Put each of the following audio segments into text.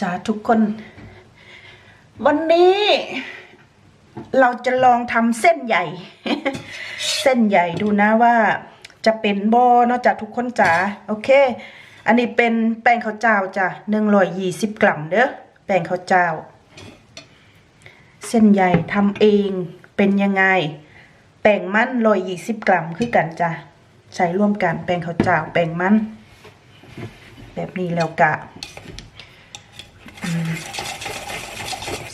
จ้าทุกคน วันนี้เราจะลองทำเส้นใหญ่ เส้นใหญ่ดูนะว่าจะเป็นบอนอกจากทุกคนจ๋าโอเค อันนี้เป็นแป้งข้าวเจ้าจ้ะหนึ่งร้อยยี่สิบกรัมเด้อแป้งข้าวเจ้า เส้นใหญ่ทำเองเป็นยังไง แป้งมันร้อยยี่สิบกรัมคือกันจ้ะใช้ร่วมกันแป้งข้าวเจ้าแป้งมัน แบบนี้แล้วกะ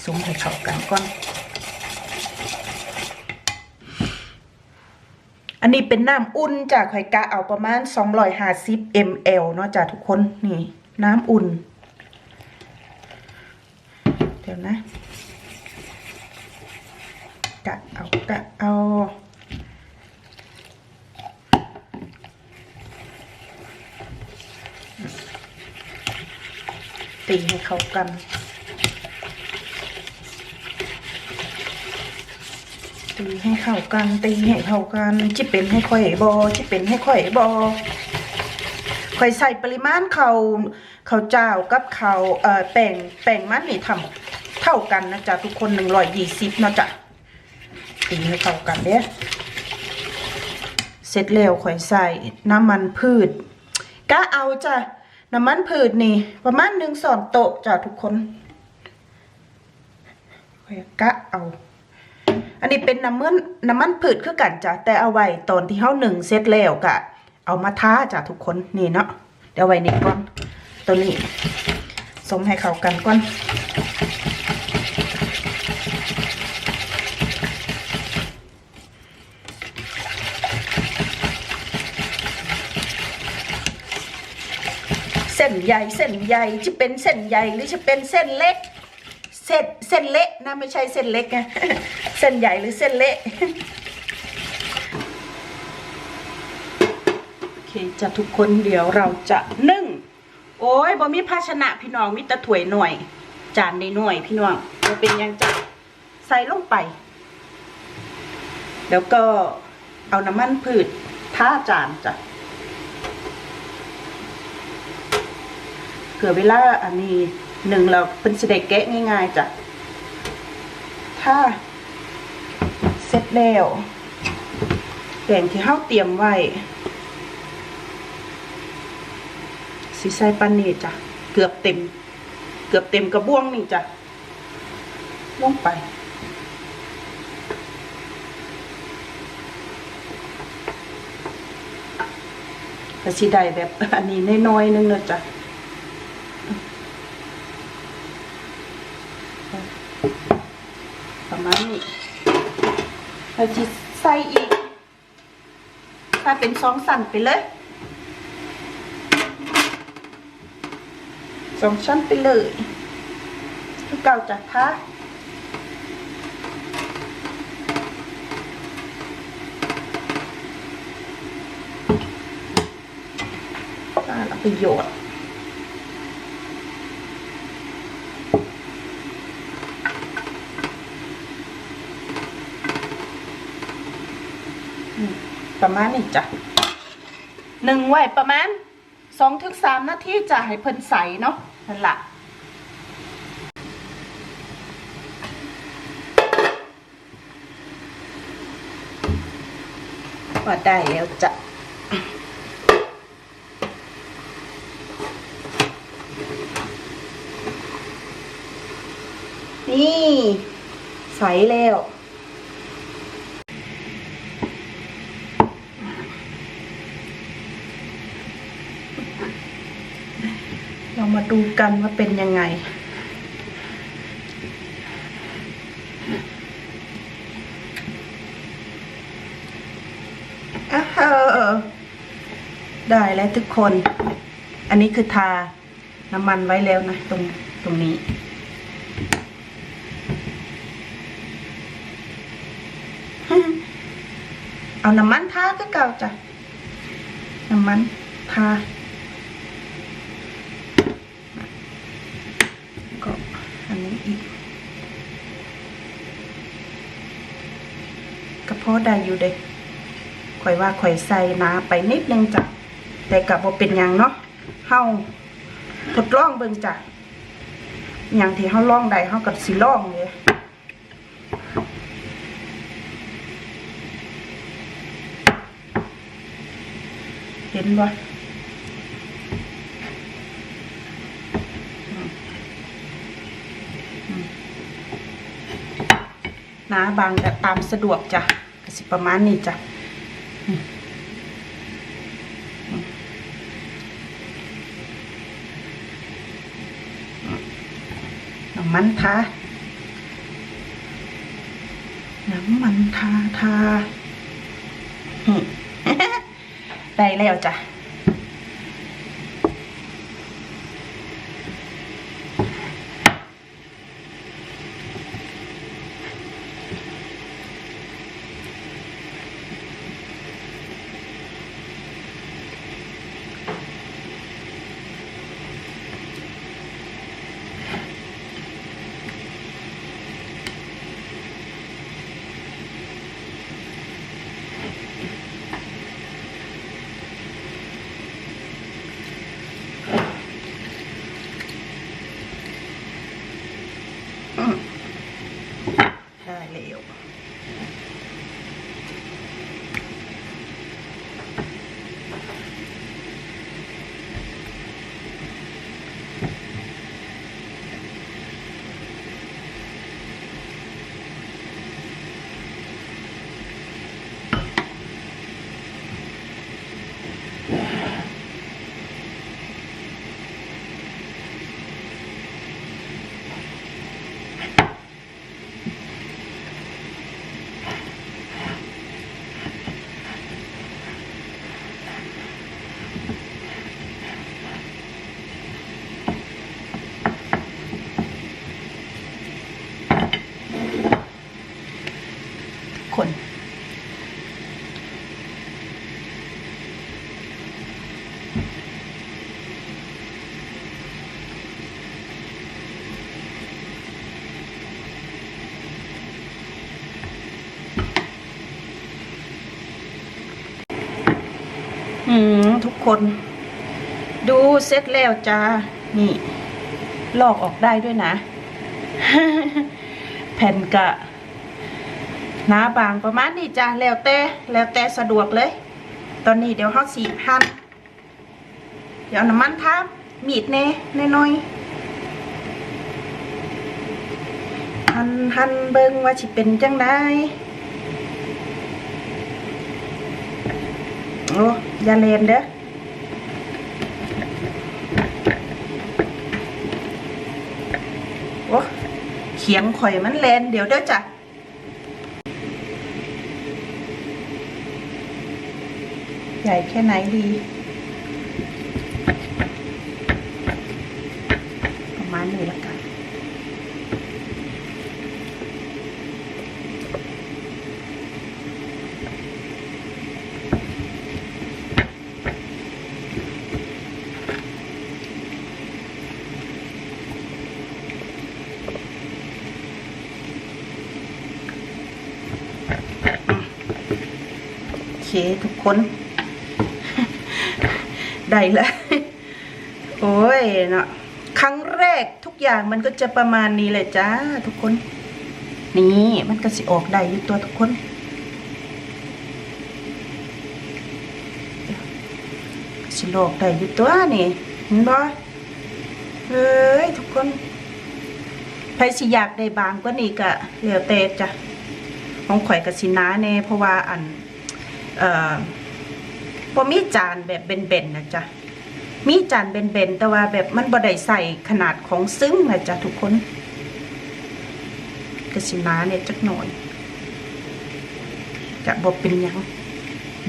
ซุ้มให้เข้ากันก่อน อันนี้เป็นน้ำอุ่นจากไข่กะเอาประมาณ 250 ml เนาะจ้ะทุกคนนี่ น้ำอุ่น เดี๋ยวนะ กะเอากะเอา ตีให้เข้ากัน ตีให้เข้ากันตีให้เข้ากันจิเป็นให้ค่อยบอจิเป็นให้ค่อยบอค่อยใส่ปริมาณเขาเขาวเจ้ากับเขาวเอ่อแป้งแป้งมันนี่ทำเท่ากันนะจ๊ะทุกคนหนึ่งร้อยยี่สิบนะจ๊ะตีให้เข้ากันเด้เสร็จแล้วค่อยใส่น้ำมันพืชกะเอาจ้ะ น้ำมันผืดนี่ ประมาณหนึ่งสอนโต๊ะจ้ะทุกคนคอยกะเอา อันนี้เป็นน้ำมันน้ำมันผืดคือกันจ้ะแต่เอาไว้ตอนที่เฮาหนึ่งเสร็จแล้วกะ เอามาท้าจ้ะทุกคนนี่เนาะเดี๋ยวไว้นี่ก่อนตัวนี้สมให้เข้ากันก่อน นใหญ่เส้นใหญ่จะเป็นเส้นใหญ่หรือจะเป็นเส้นเล็ก เส้นเส้นเละนะไม่ใช่เส้นเล็กไงเส้นใหญ่หรือเส้นเละโอเคจะทุกคนเดี๋ยวเราจะนึ่ง โอ้ยบ่มีภาชนะพี่น้องมีแต่ถ้วยหน่วยจานในหน่วยพี่น้องจะเป็นยังจะใส่ลงไป แล้วก็เอาน้ำมันพืชท่าจานจ้ะ ผื่อเวลาอันนี้หนึ่งเราเป็นสิได้แกะง่ายๆจ้ะถ้าเสร็จแล้วแป้งที่เฮาเตรียมไว้สีใส่ปันนี่จ้ะเกือบเต็ม เกือบเต็มกระบ้วงนี่จ้ะลงไปแต่สีได้แบบอันนี้น้อยๆนึงเนอะจ้ะ ประ มาณนี้เราจะใส่อีกถ้าเป็นสองสั่นไปเลยสองชั้นไปเลยทุกเก่าจากท้าการเอาประโยชน์ ประมาณนี้จ้ะหนึ่งไว้ประมาณสองถึงสามนาทีจะให้เพิ่นใสเนาะนั่นละว่าได้แล้วจ้ะนี่ ใสแล้ว เรามาดูกันว่าเป็นยังไงเออได้แล้วทุกคน อันนี้คือทาน้ำมันไว้แล้วนะ ตรงตรงนี้เอาน้ำมันทาก็เก่าจ้ะ น้ำมันทา กระเพาะได้อยู่เด็กข่อยว่าข่อยใส่น้ำไปนิดนึงจ้ะแต่กับว่าเป็นยางเนาะเฮาทดลองเบิ่งจ้ะอย่างที่เฮาลองได้เฮากับสีลองเลยเห็นบ่ หนาบางแต่ตามสะดวกจ้ะกสิประมาณนี้จ้ะน้ำมันทาน้ำมันทาทาได้แล้วจ้ะ ทุกคน ดูเสร็จแล้วจ้า นี่ ลอกออกได้ด้วยนะ แผ่นกะหนาบางประมาณนี้จ้ะแล้วแต่แล้วแต่สะดวกเลย ตอนนี้เดี๋ยวเขาสีหั่น ดี๋ยวเอาน้ำมันทามีดเน่น้อยๆหันหันเบิ่งว่าสิเป็นจังได้โอ้ย่าเลนเด้อโอ้เขียงข่อยมันแลนเดี๋ยวเด้อจ้ะใหญ่แค่ไหนดี ประมาณนี้ละกันโอเคทุกคน ได้แล้ว โอ้ยเนาะ ครั้งแรกทุกอย่างมันก็จะประมาณนี้เลยจ้าทุกคน นี่มันก็สิออกได้อยู่ตัวทุกคนสิโลอกได้อยู่ตัวนี่เห็นบ่เฮ้ยทุกคนใครสิอยากได้บางกว่านี้ก็แล้วแต่จ้ะของข่อยกับสินาแน่เพราะว่าอัน เอ่อพอมีจานแบบเบนๆนะจ๊ะ มีจานเบนๆแต่ว่าแบบมันบ่ได้ใส่ขนาดของซึ้งนะจ๊ะทุกคนกระสินาเนี่ยจักหน่อยจะบอกเป็นยัง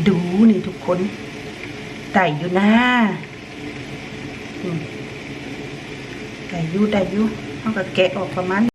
ดูนี่ทุกคนได้อยู่นะอืมได้อยู่ได้อยู่เขาก็แกะออกประมาณ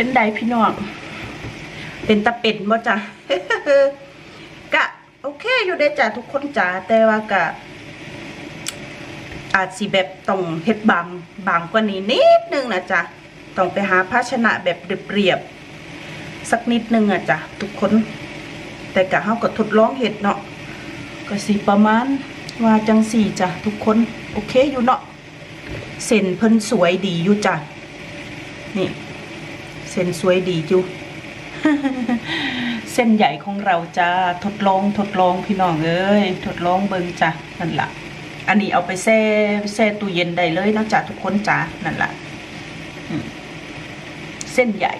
เป็นไดพี่น้อง เป็นตะเป็นบ่จ้ะกะ โอเคอยู่ได้จ้ะทุกคนจ้ะแต่ว่ากะ อาจสิแบบต้องเฮ็ดบางบางกว่านี้นิดนึงนะจ๊ะต้องไปหาภาชนะแบบเรียบๆสักนิดนึงอะจ้ะทุกคน แต่กะเฮาก็ทดลองเฮ็ดเนาะก็สิประมาณว่าจังสี่จ้ะทุกคนโอเคอยู่เนาะเส้นเพิ่นสวยดีอยู่จ้ะนี่ เส้นสวยดีจุเส้นใหญ่ของเราจะทดลองทดลองพี่น้องเอ้ยทดลองเบิงจ้ะนั่นล่ะ อันนี้เอาไปแช่แช่ตู้เย็นได้เลยนะจ้ะทุกคนจ้ะนั่นล่ะเส้นใหญ่